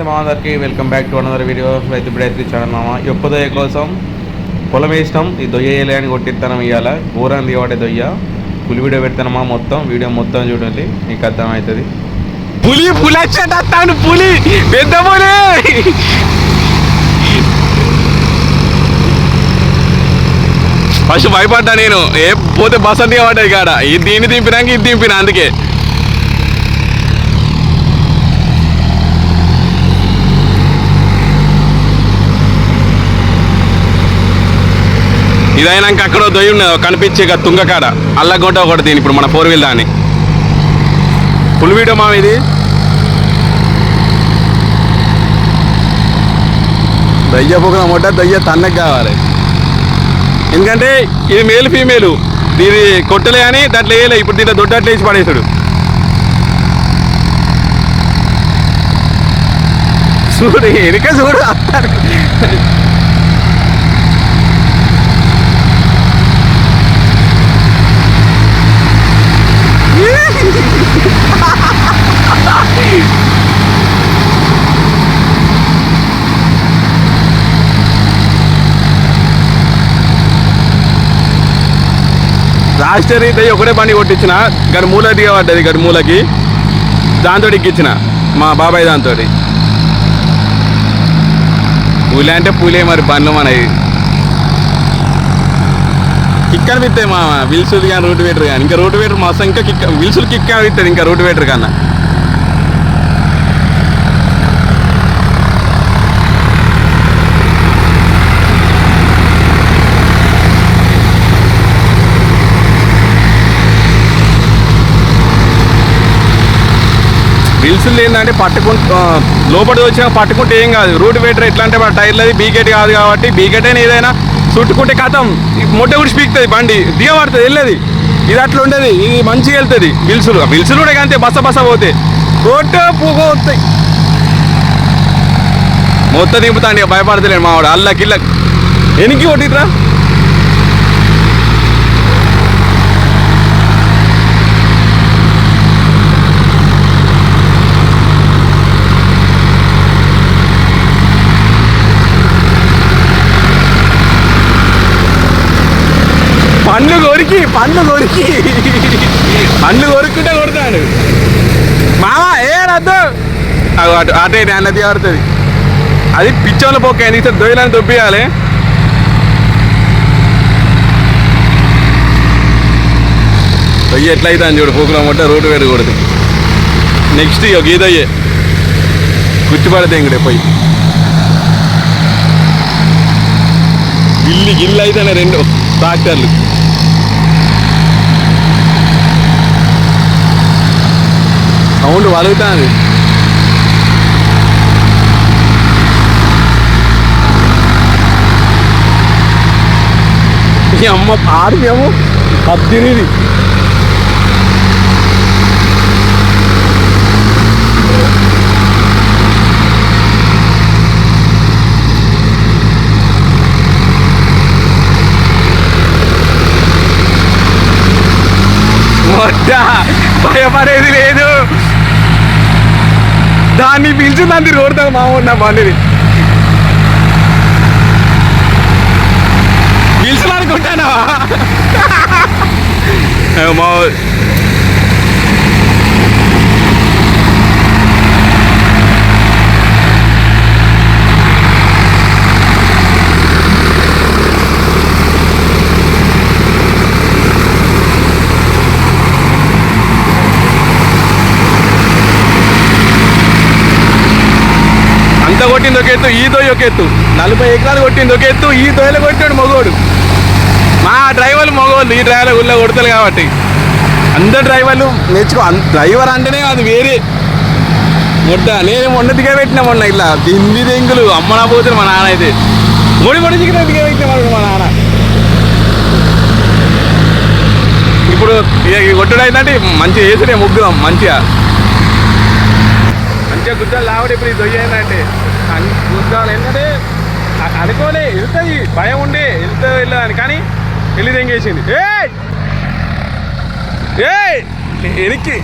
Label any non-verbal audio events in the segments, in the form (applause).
నమస్తే మా అందరికీ. Welcome back to another video రైతు ఇప్పుడైతే ఛానల్ మామ. ఎప్పుదొయ్య కోసం పొలం వేసినాం. ఈ దొయ్య వేయలే అని కొట్టిస్తానం ఇవాళ ఊరం దిగబడే దొయ్య. పులి వీడియో పెడతానమ్మా మొత్తం. వీడియో మొత్తం చూడండి. నీకు అర్థమవుతుంది. పులి పులి వచ్చేటాను పులి. పెద్ద పులి. ఫస్ట్ భయపడ్డా నేను. ఏ పోతే బస్ అంతే పడ్డది కాడ ఇది దీన్ని దింపినాక ఇది దింపిన అందుకే. ఇదైనాక అక్కడ దొయ్యి ఉన్నది కనిపించే ఇక తుంగకాడ. అల్లగొట్ట ఒకటి దీని ఇప్పుడు మన ఫోర్ వీల్ దాన్ని. ఫుల్ వీడియో మామ ఇది. దయ్య పొగ మొట్ట దయ్య తన్నకు కావాలి. ఎందుకంటే ఇది మేల్ ఫీమేల్ ఇది కొట్టలే అని దాంట్లో వేయలే ఇప్పుడు దీంట్లో దొడ్డ అట్లా వేసి పడేసాడు చూడు ఎనిక చూడు. లాస్ట్ ఇయర్ అయితే ఒకటే బండి కొట్టించిన. గడి మూల దిగబడ్డది గడి మూలకి. దాంతో ఎక్కించిన. మా బాబాయ్ దాంతో పూలే అంటే పూలే మరి బండ్లు మనవి. కిక్ అనిపిస్తాయి మా విల్సులు కానీ రూట్ వేటర్ కానీ. ఇంకా రూట్ వేటర్ మస్తు ఇంకా కిక్ విల్సులు కిక్ అనిపిస్తుంది ఇంకా రూట్ వేటర్ కన్నా. విల్సులు ఏంటంటే పట్టుకుంటూ లోపలికి వచ్చిన పట్టుకుంటే ఏం కాదు. రూట్ వేటర్ ఎట్లా అంటే మన అది బీకెట్ కాదు కాబట్టి బీకెట్ అయినా ఏదైనా చుట్టుకుంటే కథం. మొట్ట కూడా పీకుతుంది బండి. దిగబడుతుంది వెళ్ళేది. ఇది అట్లా ఉండేది. ఇది మంచిగా వెళ్తుంది విల్సులు విల్సులు కూడా అంతే బస బస పోతే రోడ్డు పోతాయి. మొత్తం మొత్తం దింపుతాండి భయపడతలేడు మావాడు. అల్ల ఎనికి కొట్టిట్రా పండ్లు కొరికి పండ్లు కొరికి. పండ్లు కొరుక్కుంటే కొడతాడు. మావా ఏ రద్దు? అటు అటే అన్నది ఆడుతుంది అది పిచ్చోళ్ళ పోక ఎందుకు దొయ్యలని దొబ్బియాలి. దొయ్య ఎట్లా అని చూడు పోకులో మొట్ట రోడ్డు వేడు కొడుతుంది. నెక్స్ట్ ఇక గీదయ్యే గుర్తుపడితే ఇంకడే పోయి. గిల్లి గిల్లు అయితేనే రెండు ట్రాక్టర్లు. సౌండ్ వలుగుతాంది ఈ అమ్మ పారిపోయాము పద్దెనిమిది భయపడేది లేదు. దాన్ని పిలిచిందని రోడ్డు మామూలు నా పిలిచిన అనుకుంటానా మా అంత కొట్టింది ఒక ఎత్తు ఈ దొయ్య ఒక ఎత్తు. నలభై ఎకరాలు కొట్టింది ఒక ఎత్తు ఈ దొయ్యలు కొట్టాడు మగోడు. మా డ్రైవర్లు మగవాళ్ళు ఈ డ్రైవర్లు ఊళ్ళో కొడతారు కాబట్టి. అందరు డ్రైవర్లు నేర్చుకో అంత డ్రైవర్ అంటేనే అది వేరే. మొట్ట నేను మొన్న దిగబెట్టిన మొన్న ఇట్లా దింది దెంగులు. అమ్మనా పోతుంది మా నాన్న అయితే. మొడి మొడి దిగిన దిగబెట్టిన మా నాన్న. ఇప్పుడు ఇక ఈ కొట్టుడు అయిందంటే మంచిగా వేసినే ముగ్గురం మంచిగా. మంచిగా గుద్దాలు లావడం ఇప్పుడు ఇది దొయ్యిందంటే గుద్దాలు ఏంటంటే అనుకోలే వెళ్తుంది భయం ఉండే వెళ్తా వెళ్ళదని కానీ వెళ్ళి తెంగేసింది. ఏ ఎనికి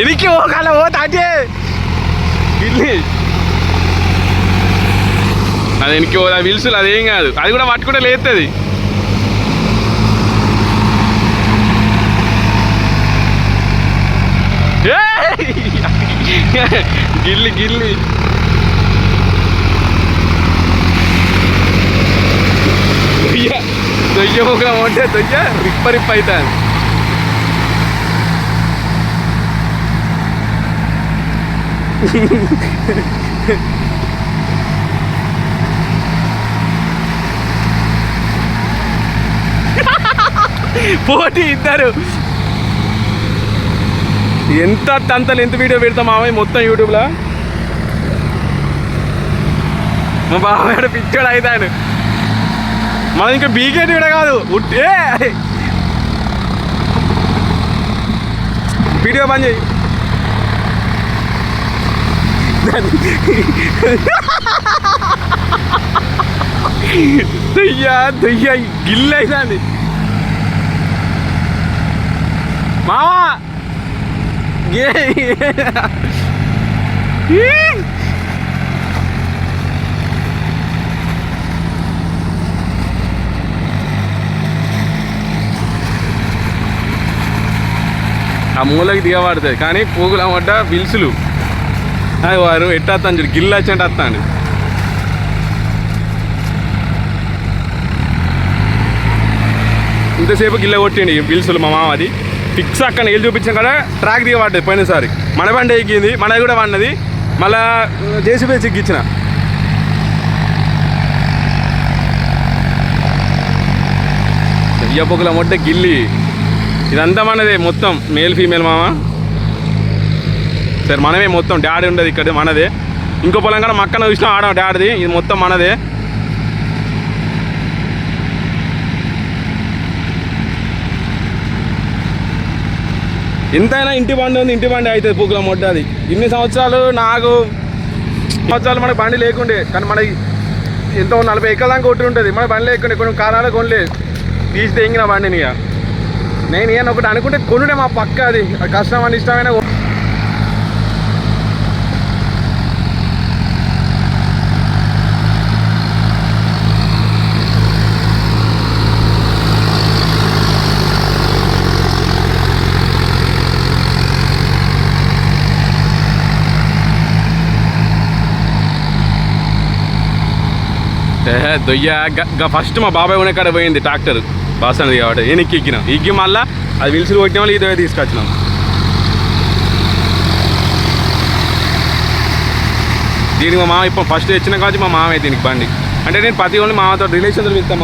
ఎనికి ఓ కల ఓ తాటే ఇల్లి అది వెనక్కి పోదా విల్సులు అదేం కాదు. అది కూడా పట్టుకుంటే లేస్తుంది (laughs) గిల్లి గిల్లి. దొయ్య దొయ్య ముఖం ఉంటే దొయ్య రిప్ప రిప్ప అవుతాను పోటీ ఇద్దరు ఎంత అంత ఎంత వీడియో పెడతాం మామయ్య మొత్తం యూట్యూబ్లో మా బాబాయ్ పిచ్చోడు అవుతాడు మనం ఇంకా బీకేటి కూడా కాదు. ఉట్టే వీడియో బంద్ చేయి. దయ్యా దయ్యా గిల్లు అయిందండి మావా! ఏ ఏ. ఆ మూలకి దిగబడుతుంది కానీ పోగుల వడ్డ విల్సులు అది వారు ఎట్టేస్తాను చూడు గిల్లు వచ్చేట వస్తాను ఇంతసేపు గిల్ల కొట్టిండి ఈ విల్సులు మా మామది. ఫిక్స్ అక్కడ వెళ్ళి చూపించాం కదా ట్రాక్ దిగబడ్డది పోయినసారి. మన బండి ఎక్కింది మనది కూడా పడినది. మళ్ళా జేసీబీ చిక్కిచ్చిన పొగల మొట్ట గిల్లి. ఇదంతా మనదే మొత్తం మేల్ ఫీమేల్ మామ. సరే మనమే మొత్తం డాడీ ఉండదు ఇక్కడ మనదే. ఇంకో పొలం కూడా మక్కన చూసినా ఆడ డాడీది ఇది మొత్తం మనదే. ఎంతైనా ఇంటి బండి ఉంది ఇంటి బండి అవుతుంది పూకుల మొట్టది అది. ఇన్ని సంవత్సరాలు నాకు సంవత్సరాలు మనకి బండి లేకుండే కానీ మనకి ఎంతో నలభై ఎకరాల దాకా కొట్టి ఉంటుంది మన బండి లేకుండే కొన్ని కారాలు కొనలేదు తీసి తెంగిన బండిని ఇక. నేను ఏమన్నా ఒకటి అనుకుంటే కొనుడే మా పక్క అది. కష్టం అని ఇష్టమైన కొ- దొయ్య గ- ఫస్ట్ మా బాబాయ్ ఉన్న కాడ పోయింది ట్రాక్టర్. బాసనది కాబట్టి నేను ఎక్కి ఎక్కిన ఎక్కి మళ్ళా అది విలుసులు కొట్టిన వాళ్ళు ఇదే తీసుకొచ్చినాం. దీనికి మా మామ ఇప్పుడు ఫస్ట్ తెచ్చిన కావచ్చు మా మామయ్య దీనికి బండి. అంటే నేను ప్రతి ఒళ్ళు మామతో రిలేషన్తో వెళ్తాం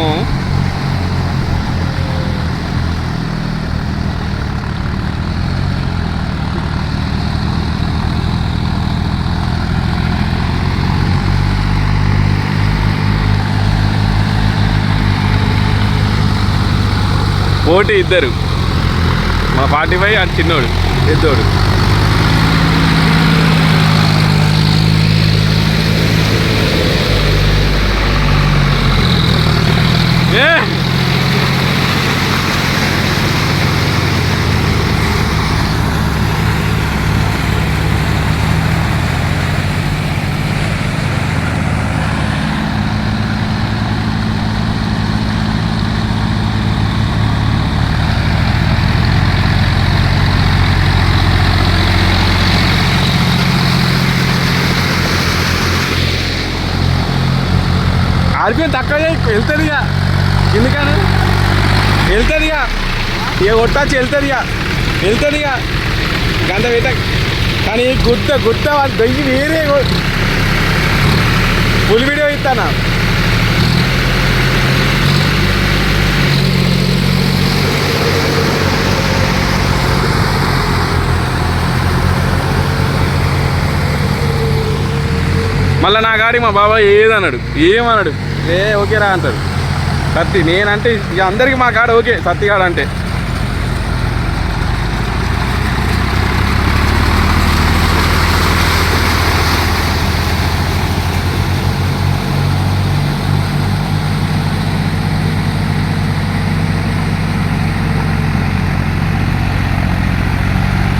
పోటీ ఇద్దరు. మా ఫార్టీ ఫైవ్ అటు చిన్నోడు. పెద్దోడు. ఏ! ఆర్పిఎం తక్కువ చేయి వెళ్తుంది ఇక ఎందుకని? వెళ్తుంది ఇక ఇక కొట్టచ్చు వెళ్తుంది ఇక వెళ్తుంది ఇక గంట పెట్ట కానీ గుర్త గుర్త వాళ్ళు దొంగి వేరే పులి వీడియో ఇస్తాను మళ్ళీ నా గాడి మా బాబాయ్ ఏదన్నాడు? ఏమన్నాడు? ఏ ఓకేరా అంటాడు. సత్తి నేనంటే ఇక అందరికి మా కాడ ఓకే సత్తి కాడ అంటే.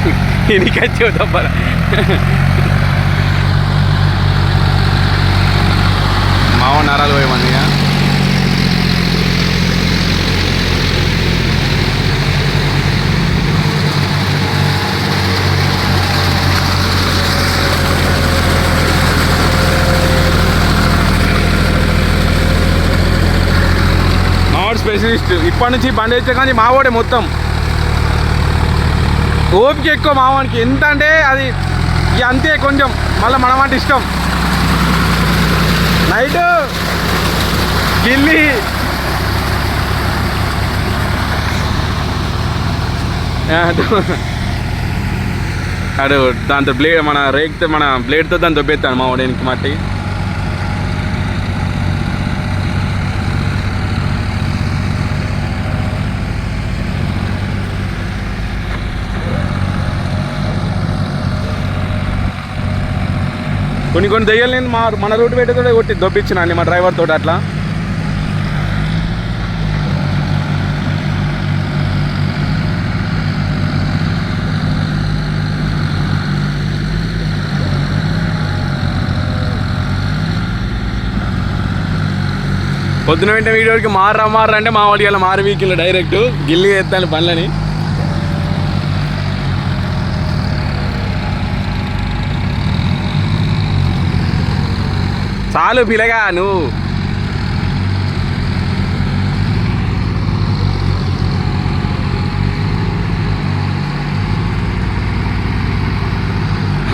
(laughs) ఇదికొచ్చావు తప్పరా మామ నరాలు పోయమని ఇక. స్పెషలిస్ట్ ఇప్పటి నుంచి బండి వచ్చే కానీ మావాడే మొత్తం. ఓపిక ఎక్కువ మావానికి ఎంత అంటే అది ఇక అంతే కొంచెం. మళ్ళీ మనమంటే ఇష్టం. నైట్ గిల్లి. అడు దాంతో బ్లేడ్ మన రేక్తో మన బ్లేడ్తో దాన్ని దొబ్బెత్తాను మా వాడికి మట్టి. కొన్ని కొన్ని దయ్యాలు నేను మా మన రూట్ పెట్టేతో కొట్టి దొబ్బిచ్చిన అండి మా డ్రైవర్ తోటి అట్లా. పొద్దున వెంటనే వీడియోకి మారా మారా అంటే మా వాడికి మారు వీకిల్ డైరెక్ట్ గిల్లి ఎత్తాను పనులని. చాలు పిలగా నువ్వు.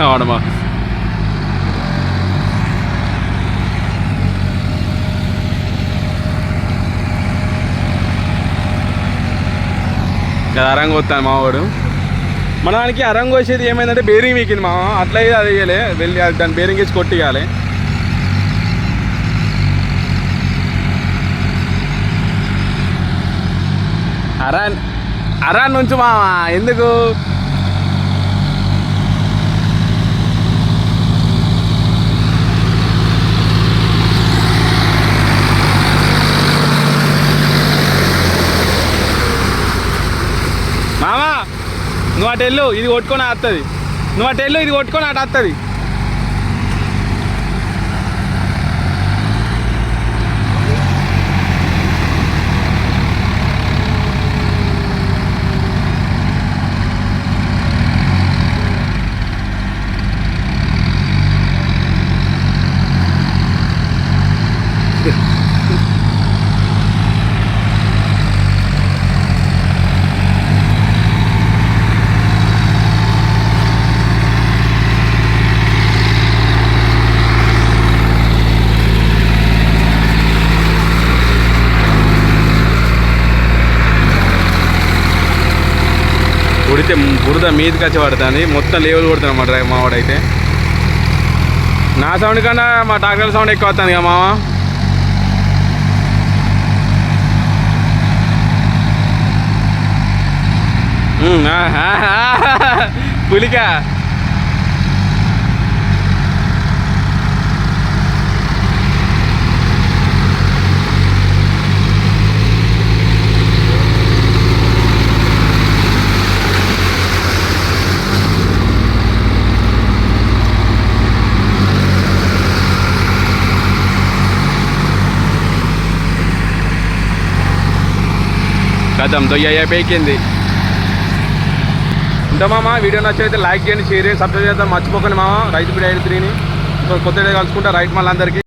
అవునమ్మా కదా అరంగు వస్తాను మావాడు. మన దానికి అరంగు వచ్చేది ఏమైందంటే బేరింగ్ వీకింది మా అట్లా అయితే అది వేయలే వెళ్ళి అది దాన్ని బేరింగ్ వేసి కొట్టియాలి. అరాన్ అరాన్ నుంచి మా ఎందుకు మామా నువ్వు అటు వెళ్ళు ఇది కొట్టుకొని వస్తుంది నువ్వు అటు వెళ్ళు ఇది కొట్టుకొని అటు వస్తుంది ఉడితే బురద మీదకి వచ్చి పడుతుంది. మొత్తం లేవల్ కొడుతున్నాం మా డ్రైవర్ మావాడైతే. నా సౌండ్ కన్నా మా డాక్టర్ సౌండ్ ఎక్కువ వస్తుంది కదా మామ పులికా. కదం దొయ్య పైకింది. ఉంటా మామ వీడియో నచ్చితే లైక్ చేయండి షేర్ చేయండి సబ్స్క్రైబ్ చేద్దాం. మర్చిపోకండి మామ రైతు బిడ్డ ఐదు త్రీని. కొత్త కలుసుకుంటా. రైట్ మళ్ళీ అందరికీ.